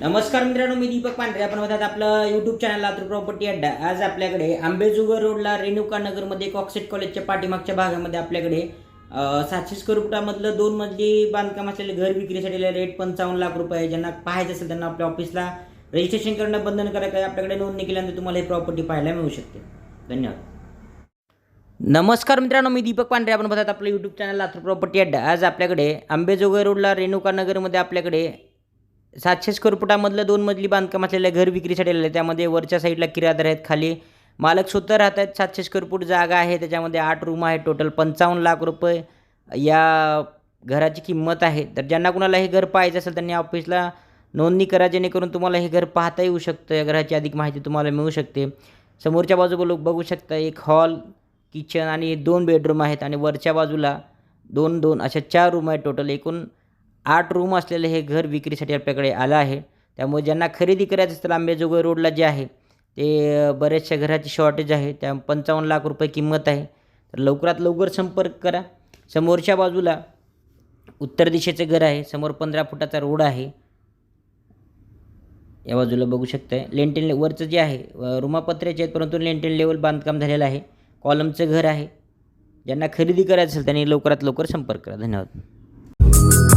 नमस्कार मित्रांनो मी दीपक पांढरे. आपण बघतात आपलं युट्यूब चॅनल लातूर प्रॉपर्टी अड्डा आज आपल्याकडे आंबेजुगर रोडला रेणुका नगरमध्ये कॉक्सेट कॉलेजच्या पाठीमागच्या भागामध्ये आपल्याकडे सातशे स्क्वेअर फुटामधलं दोन मजली बांधकाम असलेले घर विक्रीसाठी रेट पंचावन्न लाख रुपये. ज्यांना पाहायचं असेल त्यांना आपल्या ऑफिसला रजिस्ट्रेशन करणं बंधनकारक आहे. आपल्याकडे नोंदणी केल्यानंतर तुम्हाला ही प्रॉपर्टी पाहायला मिळू शकते. धन्यवाद. नमस्कार मित्रांनो मी दीपक पांढरे. आपण बघतात आपलं यूट्यूब चॅनल लातूर प्रॉपर्टी अड्डा आज आपल्याकडे आंबेजोगाई रोडला रेणुका नगरमध्ये आपल्याकडे सातशे स्क्वेअर फुटामधलं दोन मजली बांधकाम असलेलं घर विक्रीसाठी आलेलं आहे. त्यामध्ये वरच्या साईडला किरायादार आहेत खाली. मालक स्वतः राहत आहेत. सातशे स्क्वेअर फूट जागा आहे. त्याच्यामध्ये आठ रूम आहे टोटल पंचावन्न लाख रुपये या घराची किंमत आहे. तर ज्यांना कुणाला हे घर पाहायचं असेल त्यांनी ऑफिसला नोंदणी करा जेणेकरून तुम्हाला हे घर पाहता येऊ शकतं. या घराची अधिक माहिती तुम्हाला मिळू शकते. समोरच्या बाजूला बघू शकता एक हॉल किचन आणि दोन बेडरूम आहेत. आणि वरच्या बाजूला दोन दोन अशा चार रूम आहेत. टोटल एकूण आठ रूम असलेलं हे घर विक्रीसाठी आपल्याकडे आलं आहे. त्यामुळे ज्यांना खरेदी करायचं असेल आंबेजोगाई रोडला जे आहे ते बऱ्याचशा घराची शॉर्टेज आहे. त्या पंचावन्न लाख रुपये किंमत आहे. तर लवकरात लवकर संपर्क करा. समोरच्या बाजूला उत्तर दिशेचं घर आहे. समोर पंधरा फुटाचा रोड आहे. या बाजूला बघू शकताय. लेंटेन वरचं जे आहे रुमापत्र्याचे आहेत परंतु लेंटेन लेवल बांधकाम झालेलं आहे. कॉलमचं घर आहे. ज्यांना खरेदी करायचं असेल त्यांनी लवकरात लवकर संपर्क करा. धन्यवाद.